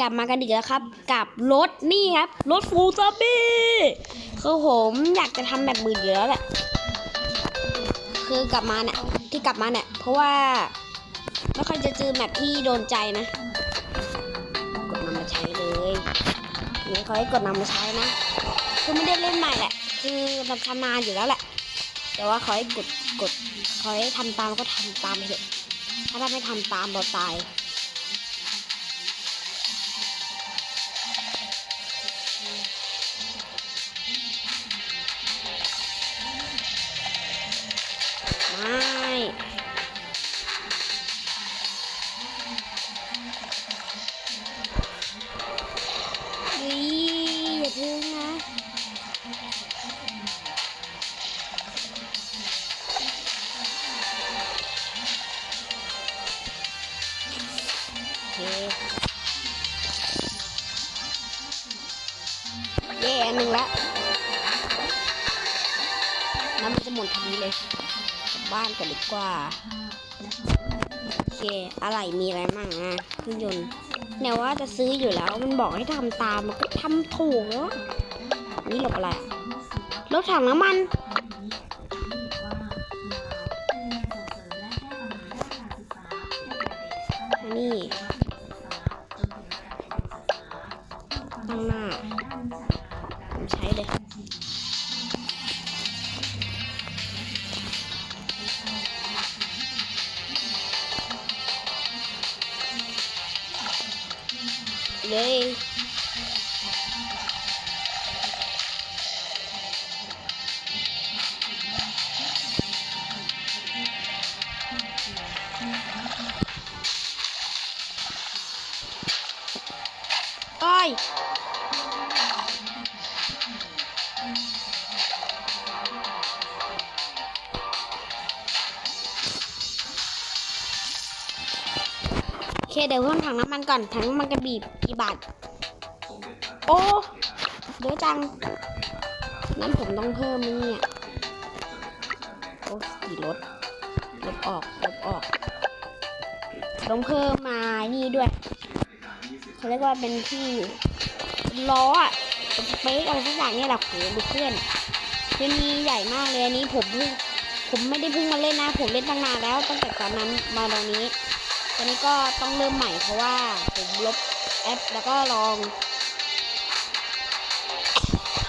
กลับมากันอีกแล้วครับ กับรถนี่ครับ รถฟูซอบี้คือผมอยากจะทำแบบมือเยอะแหละ คือกลับมาเนี่ยที่กลับมาเนี่ยเพราะว่าไม่ค่อยจะเจอแบบที่โดนใจนะกดนำมาใช้เลยนี่เขาให้กดนำมาใช้นะคือไม่ได้เล่นใหม่แหละ คือมันชำนาญอยู่แล้วแหละ แต่ว่าเขาให้กดกดเขาให้ทำตามก็ทำตามไปเถอะถ้าเราไม่ทำตามเราตาย่นทีเลยบ้านกันดีกว่าโอเคอะไรมีอะไรมั่งอะเครื่องยนต์แนวว่าจะซื้ออยู่แล้วมันบอกให้ทำตามมันก็ทำถูกแล้วนี่หลบอะไรอะรถถังน้ำมัน เลย ก่อนถังน้ำมันกระบีบกี่บาท โอ้เยอะจังนั้นผมต้องเพิ่มนี่เนี่ยโอ้กี่รถลบออกลบออกต้องเพิ่มมานี่ด้วยเขาเรียกว่าเป็นที่ล้ออะเป็นเปคอะไรสักอย่างเนี่ยแหละโหดูเพื่อนเพื่อนนี้ใหญ่มากเลยอันนี้ผมเพิ่งผมไม่ได้เพิ่งมาเล่นนะ ผมเล่นตั้งนานแล้วตั้งแต่ตอนนั้นมาตอนนี้ ตอนนี้ก็ต้องเริ่มใหม่เพราะว่าผมลบแอปแล้วก็ลอง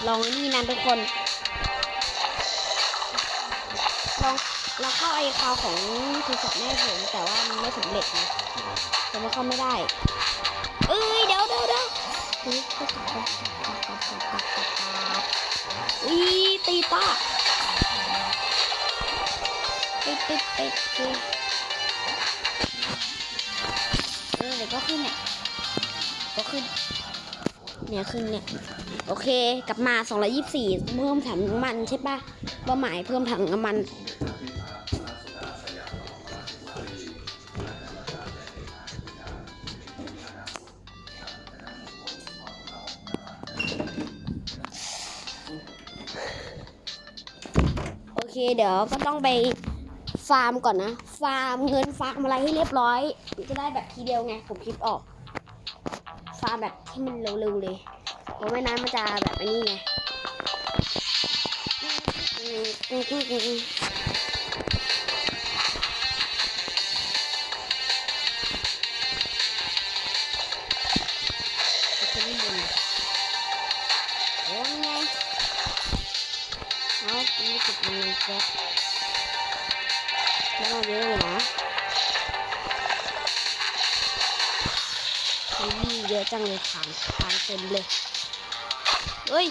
ลองไอ้นี่นทุกคน ลองลองเข้าไอคาวของโทรศัพท์แม่ผมแต่ว่ามันไม่สำเร็จนะผมว่าเข้าไม่ได้ เอ้ยเดี๋ยวเดี๋ยวเดี๋ยวอุ้ยอุ้ยตีตาติดติดติด ก็ขึ้นเนี่ยก็ขึ้น เนี่ยขึ้นเนี่ยโอเค กลับมา 224 เพิ่มถังน้ำมันใช่ปะเป้าหมายเพิ่มถังน้ำมันโอเคเดี๋ยวก็ต้องไปฟาร์มก่อนนะาร์มเงินฟาร์มอะไรให้เรียบร้อยจะได้แบบทีเดียวไงผมคิดออก ฟาร์มแบบที่มันเร็วๆเลยเพราะไม่นั้นมันจะแบบอันนี้ไง เยอะจังเลยทางทางเต็มเลย เฮ้ย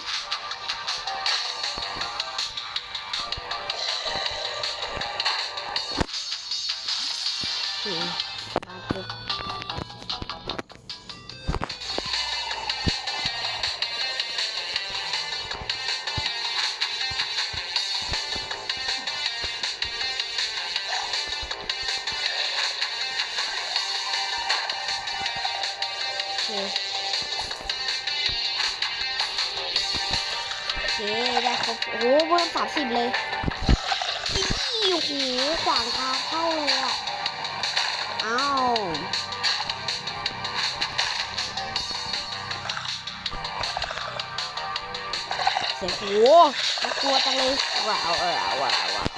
ว้าวว้าว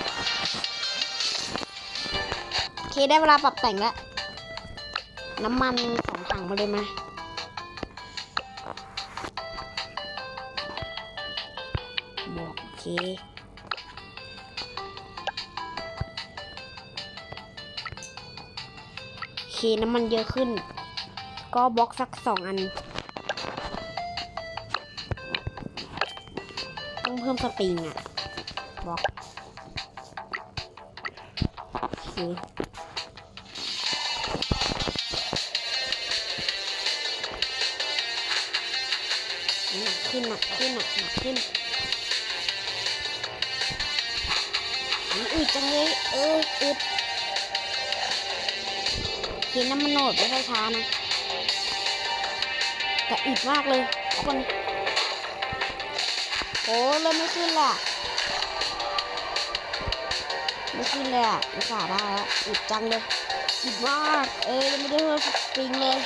โอเคได้เวลาปรับแต่งแล้ว น้ำมันสองถังมาเลยไหมบวกโอเคโอเคน้ำมันเยอะขึ้น ก็บล็อกสักสองอัน ต้องเพิ่มสปริงอะบล็อก โอเคหนักขึ้นหนักขึ้นหนักหนักขึ้นอุ๊ยอึดจังเลยเอออึดเห็นน้ำมันโหนดไม่ได้ช้านะแต่อึดมากเลยคนโอ้เริ่มไม่ขึ้นละ ไม่ขึ้นเลยอะอุตส่าห์ได้แล้วอึดจังเลยอึดมาก เอ้ยยังไม่ได้เพิ่มสปริงเลย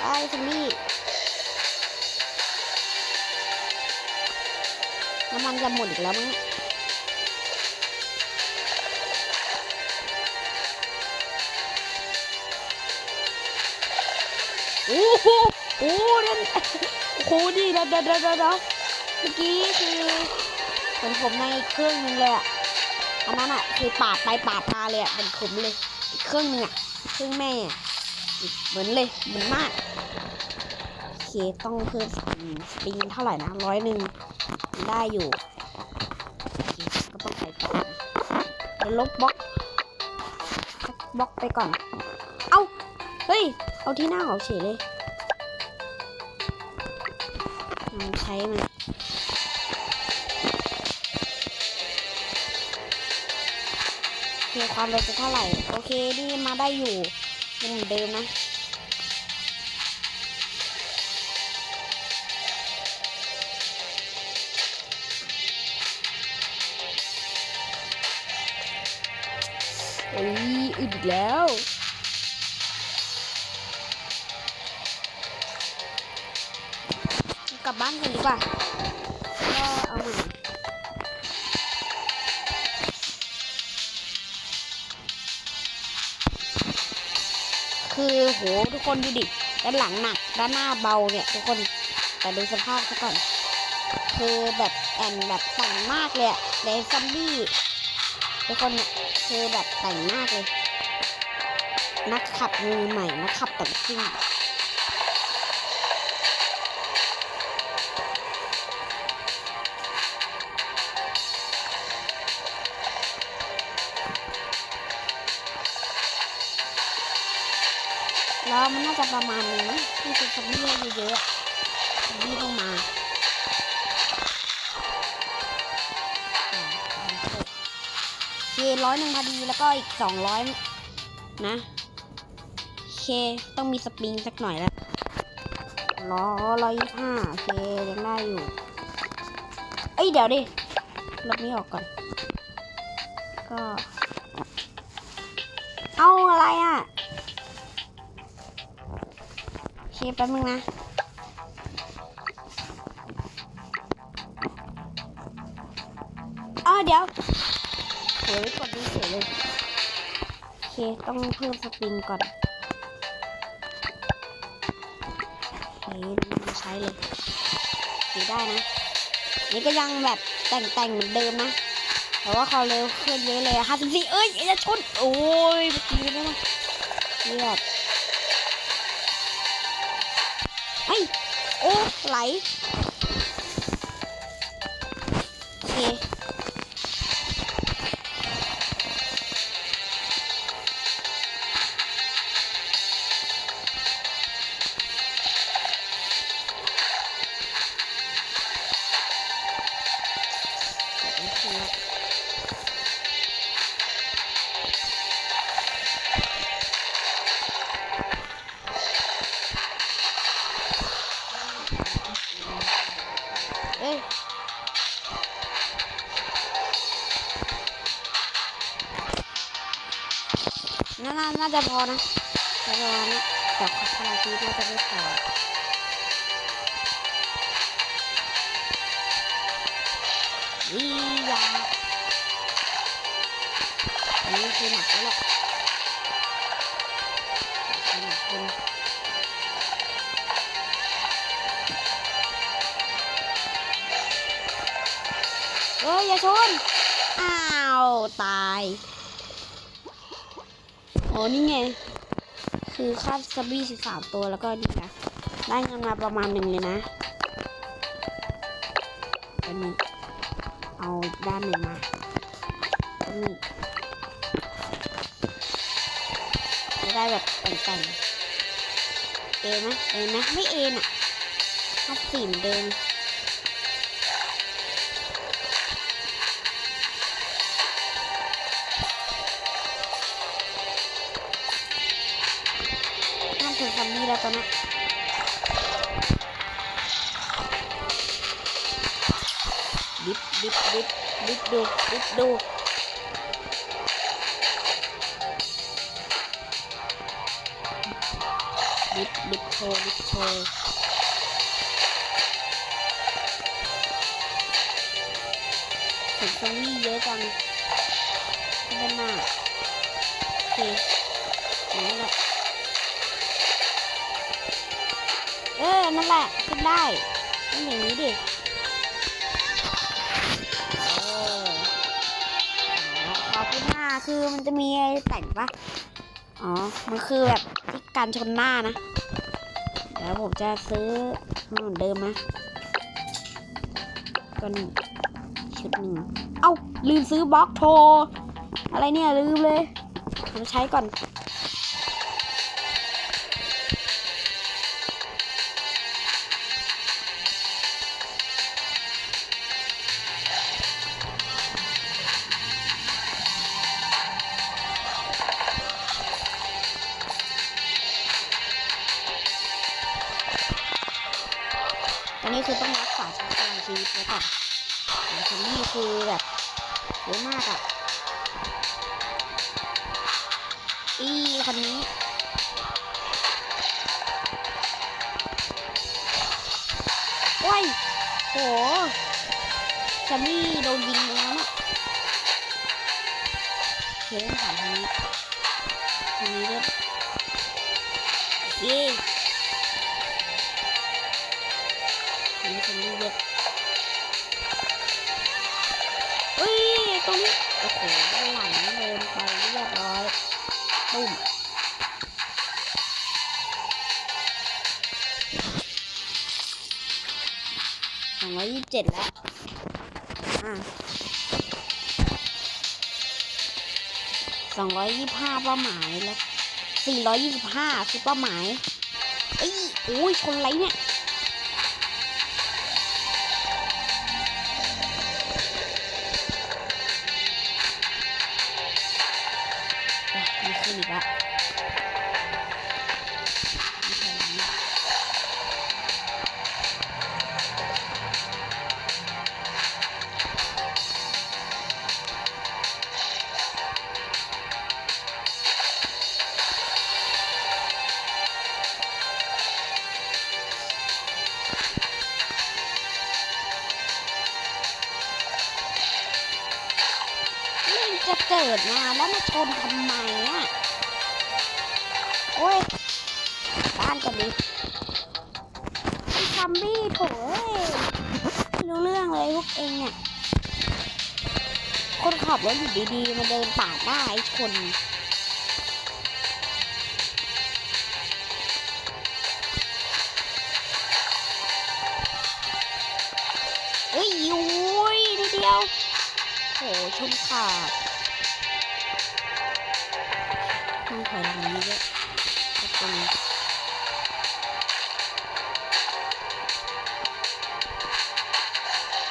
ไอ้ซัมมี่น้ำมันจะหมดอีกแล้วมั้งโอ้โหโอ้โหนั่นโอ้โหดิเดี๋ยวเดี๋ยวเดี๋ยวเดี๋ยวเมื่อกี้คือเหมือนผมในเครื่องนึงเลยอะ อันนั้นอะคือปาดไปปาดมาเลยอะเป็นผมเลยอีกเครื่องนึงอะเครื่องแม่เหมือนเลยเหมือนมากโอเคต้องเพิ่มสปริงสปริงเท่าไหร่นะร้อยหนึ่งได้อยู่ก็ต้องไปต่อเดี๋ยวลบบล็อกบล็อกไปก่อน เอาเฮ้ย เอาที่หน้าเขาเฉยเลยใช้มัน คความเร็วจะเท่าไหร่ โอเค นี่มาได้อยู่เหมือนเดิมนะ คือโหทุกคนดูดิด้านหลังหนักด้านหน้าเบาเนี่ย ทุกคนแต่ดูสภาพซะก่อน คือแบบแอนแบบแต่งมากเลยอะในซัมบี้ทุกคนเนี่ยคือแบบแต่งมากเลย นักขับมือใหม่นักขับแต่งซิ่ง ประมาณนี้ที่คือซัมบี้เยอะๆอะซัมบี้ต้องมาเคร้อยหนึ่งพอดีแล้วก็อีกสองร้อยนะเคต้องมีสปริงสักหน่อยแล้วร้อยร้อยห้าเคยังได้อยู่ เอ้ยเดี๋ยวดิลบนี้ออกก่อน ก็ เอาอะไรอะ แป๊บนึงนะอ้าวเดี๋ยวเดี๋ยวกดดูเฉยเลย โอเค ต้องเพิ่มสปริงก่อนโอเคมาใช้เลยดีได้นะ นี่ก็ยังแบบแต่งแต่งๆเหมือนเดิมนะ แต่ว่าเขาเร็วขึ้นเยอะเลยห้าสิบสี่เอ้ยจะชน โอ้ยเมื่อกี้ไม่ได้นะเลือด ไหล จะพอนะแต่ะพอณนะแต่กขนาดที่น่าจะไม่พอนี่ยาอันนี้คือหนักแล้วแหละหนักคนเฮ้ยอย่าชน อ้าว ตาย โอ้นี่ไง คือค่าซับบี้สิบสามตัวแล้วก็นี่นะได้เงินมาประมาณหนึ่งเลยนะอันนี้เอาด้านหนึ่งมาอันนี้จะได้แบบแต่งๆเอไหมเอไหมไม่เอน่ะห้าสี่เหมือนเดิม ดิบดูดิบดิบโชว์ดิบโชว์เห็นซัมบี้เยอะจังขึ้นด้านหน้าโอเคอย่างนั้นแหละเออนั่นแหละขึ้นได้ต้องอย่างนี้ดิ คือมันจะมีอะไรแต่งปะอ๋อ มันคือแบบการชนหน้านะ เดี๋ยวผมจะซื้อเหมือนเดิมนะก็นี่ชุดหนึ่ง เอ้า ลืมซื้อบล็อกโทร อะไรเนี่ย ลืมเลย มาใช้ก่อน ตรงนี้โอ้โหด้านหลังเดินไปเรียบร้อยปุ้มสองร้อยยี่สิบเจ็ดแล้วอะสองร้อยยี่สิบห้าเป้าหมายแล้วสี่ร้อยยี่สิบห้าคือเป้าหมายเอ้ยโอ้ยชนไรเนี่ย เกิดมาแล้วมาชนทำไมอะ โอ้ย บ้านกันดิซัมบี้โถ่ไม่รู้เรื่องเลยพวกเองเนี่ย คนขับรถอยู่ดีๆ มาเดินปาดหน้าไอ้ชน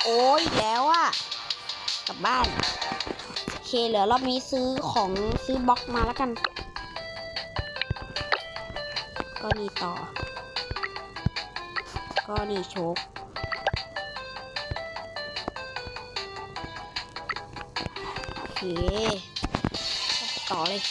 โอ้ยแล้วอะกลับบ้าน โอเคเหลือรอบนี้ซื้อของซื้อบล็อกมาแล้วกัน ก็นี่ต่อ ก็นี่โชคโอเค ต่อเลย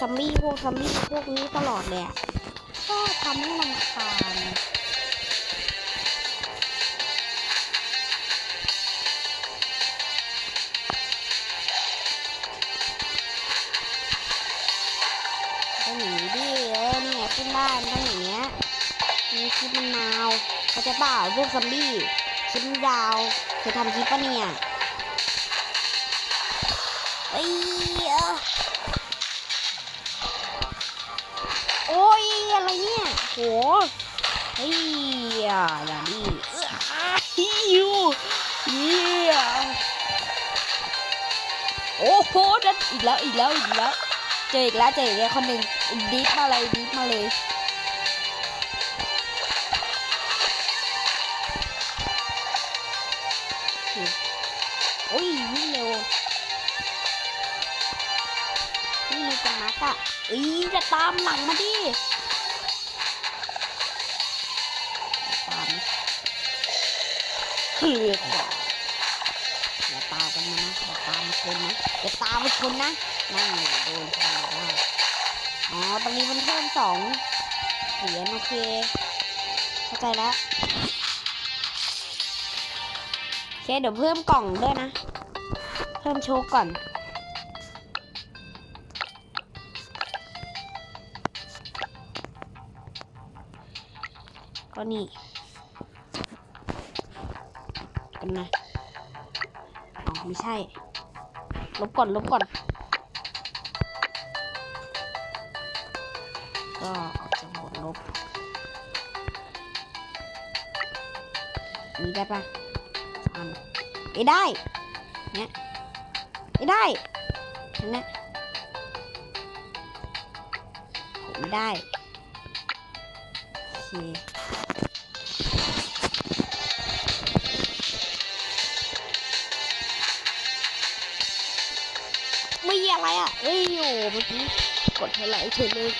ซัมบี้พวกซัมบี้พวกนี้ตลอดเลยก็ทำให้รำคาญต้องอย่างนี้ดิเออนี่ไงขึ้นได้มันต้องอย่างเงี้ยมีคลิปมันนาวเขาจะเปล่าพวกซัมบี้คลิปยาวเคยทำคลิปปะเนี่ย หเฮ้ยอะอย่างนี้เอ้อฮิวเยี่ยโอ้โหนั่นอีกแล้วอีกแล้วอีกแล้วเจออีกแล้วเจออีกแล้วคนหนึ่งดิฟมาเลยดิฟมาเลยโอ้ยวิ่งเร็วนี่มันจะนักอะอีจะตามหลังมาดิ อขวาอย่าตามกันนะอย่าตามมาชนนะอย่าตามมาชนนะนั่นไงโดนชนแล้วอ๋อตรงนี้มันเพิ่มสองเหรียญโอเค เข้าใจแล้วโอเคเดี๋ยวเพิ่มกล่องด้วยนะ เพิ่มโชว์ก่อนก็นี่ันนะอ๋อไม่ใช่ ลบก่อนลบก่อน ก็ออกจากลบ นี่ได้ปะอันไม่ได้ เนี่ยไม่ได้อันเนี้ยผมไม่ได้โอเค เมื่อกี้ กดไฮไลท์เฉยเลย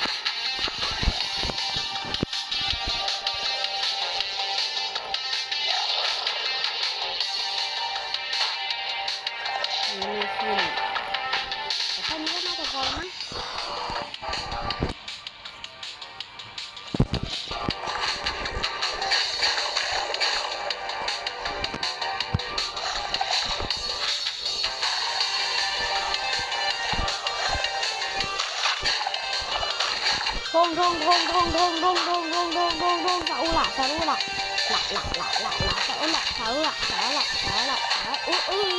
งทงทงทงทงทงทงทงทงทงสาอุละสาอุละละละละละละสาอุละสาอุละสาอุละสาอุละสาอุอุ้ย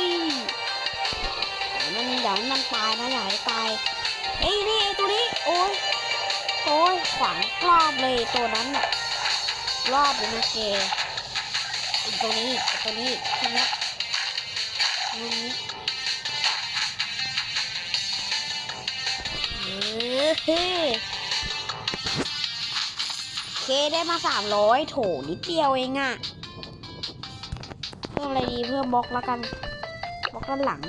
มันเดี๋ยวมันตายนะอย่าให้ตายเอ้ยนี่ไอ้ตัวนี้โอ้ยโอ้ยขวางรอบเลยตัวนั้นน่ะรอบเลยนะเกไอ้ตัวนี้ไอ้ตัวนี้ใช่ไหมตัวนี้เฮ้ ได้มาสามร้อยโถนิดเดียวเองอะเพิ่มอะไรดีเพิ่มบล็อกแล้วกันบล็อกด้านหลัง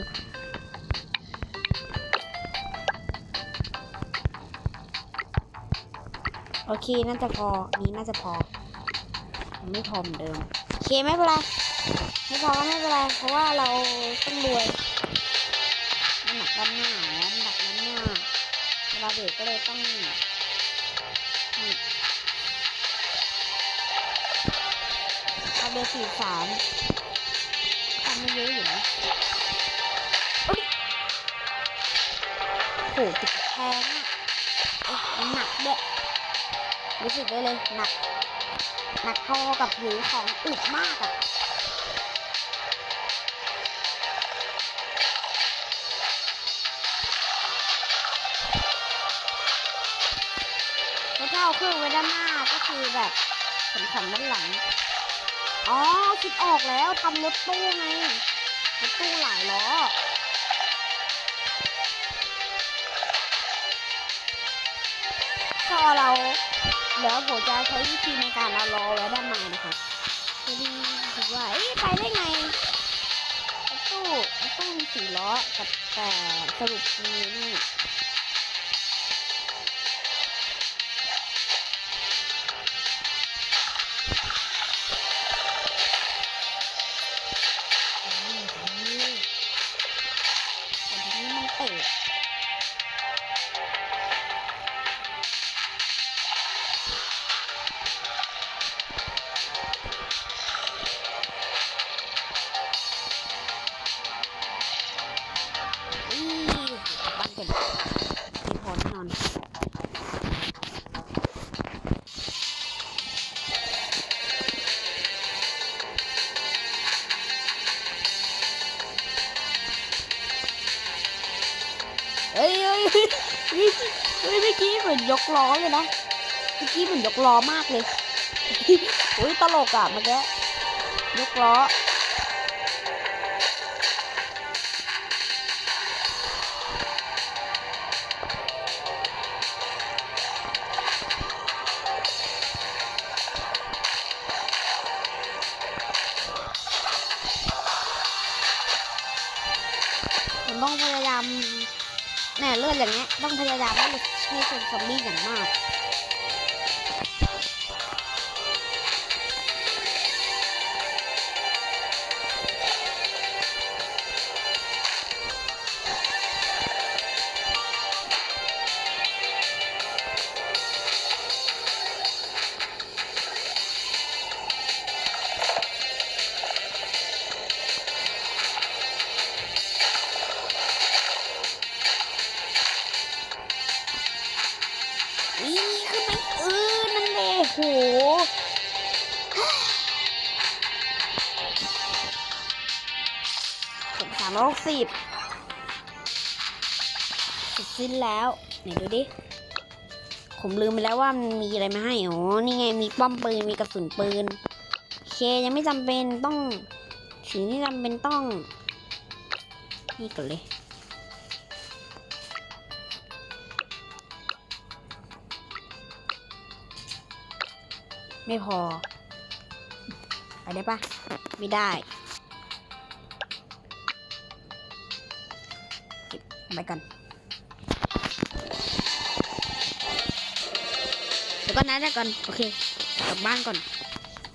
โอเคน่าจะพอนี้น่าจะพอ ไม่พอเหมือนเดิมโอเคไม่เป็นไรไม่พอก็ไม่เป็นไรเพราะว่าเราต้องรวยน้ำหนักด้านหน้าน้ำหนักด้านหน้าเวลาเบรกก็เลยต้อง อสี่สามทำไม่เยอะอยู่นะโหติดแพงอะหนักด้วยรู้สึกได้เลยหนัก หนักพอกับถือของอึดมากอะแล้วถ้าเอาเครื่องไว้ด้านหน้าก็คือแบบขนของด้านหลัง อ๋อ คิดออกแล้วทำรถตู้ไง รถตู้หลายล้อ พอเราเดี๋ยวผมจะใช้วิธีในการเอาล้อไว้ด้านในนะคะพอดีคิดว่าเอ๊ะไปได้ไงรถตู้รถตู้มีสี่ล้อกับแต่สรุปมีนี่ ล้อเลยนะเมื่อกี้เหมือนยกล้อมากเลยโอ้ยตลกอะเมื่อกี้ยกล้อ ให้ชนซอมบี้อย่างมาก แล้วไหนดูดิ ผมลืมไปแล้วว่ามันมีอะไรมาให้อ๋อนี่ไงมีป้อมปืนมีกระสุนปืนโอเคยังไม่จำเป็นต้องสิ่งที่จำเป็นต้อง นี่ก่อนเลยไม่พอ ไปได้ปะไม่ได้เก็บไปกัน ดี๋ยวก่อนนะเดี๋ยวก่อนโอเคกลับบ้านก่อน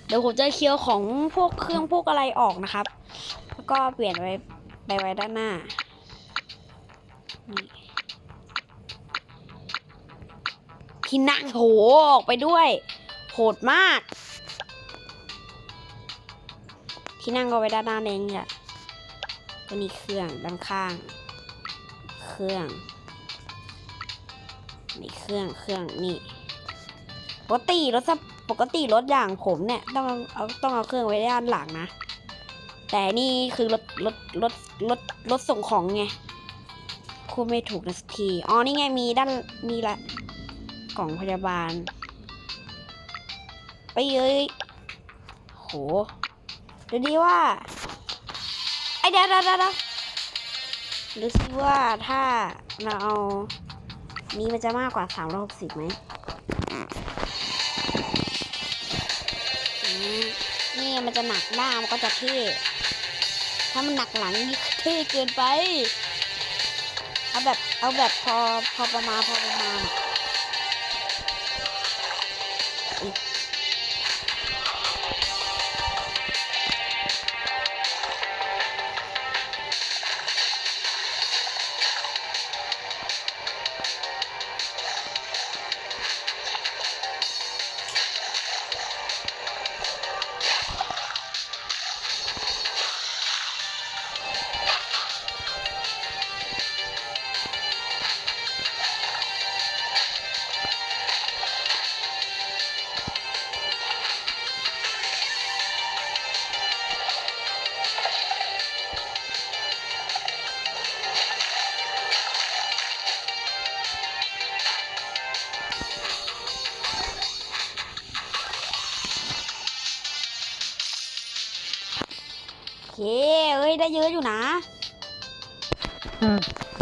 เดี๋ยวผมจะเคลียร์ของพวกเครื่องพวกอะไรออกนะครับ แล้วก็เปลี่ยนไว้ไปไว้ด้านหน้าที่นั่งโหออกไปด้วยโหดมาก ที่นั่งก็ไว้ด้านหน้าเองเนี่ยก็นี่เครื่องด้านข้าง เครื่องนี่เครื่องเครื่องนี่ ปกติรถสปกติรถอย่างผมเนี่ยต้องเอาต้องเอาเครื่องไว้ด้านหลังนะ แต่นี่คือรถรถรถรถรถส่งของไงคูดไม่ถูกนะสักทีอ๋อนี่ไงมีด้านมีละกล่องพยาบาล ไปเอ้ยโหดูดีว่าไอเดี๋ยวเดี๋ยวเดี๋ยวดูสิว่าถ้าเราเอานี้มันจะมากกว่าสามร้อยหกสิบไหม มันจะหนักหน้ามันก็จะเท่ถ้ามันหนักหลังนี่เท่เกินไป เอาแบบเอาแบบพอพอประมาณพอประมาณ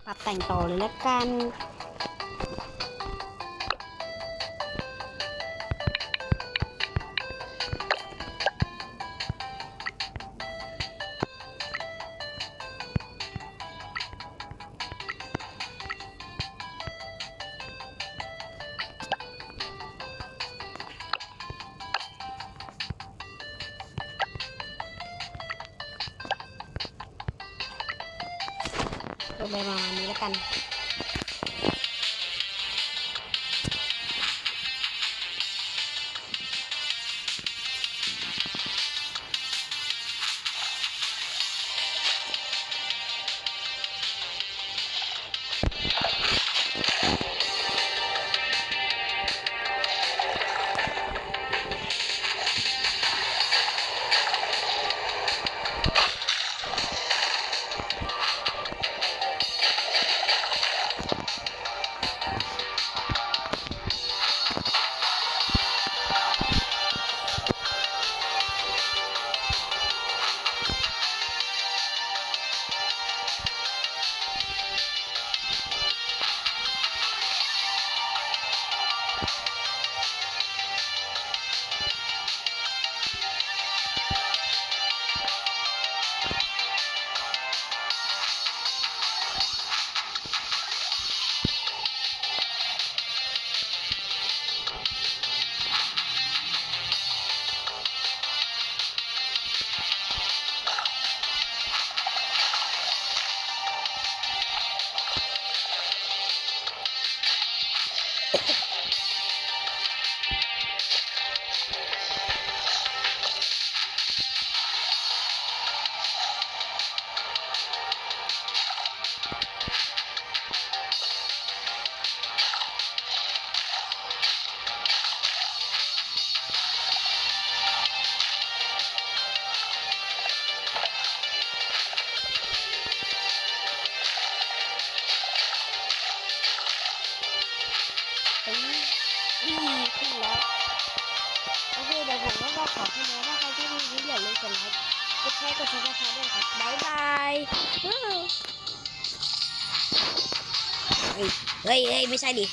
ปรับแต่งต่อเลยละกัน ไม่ใช่ดิ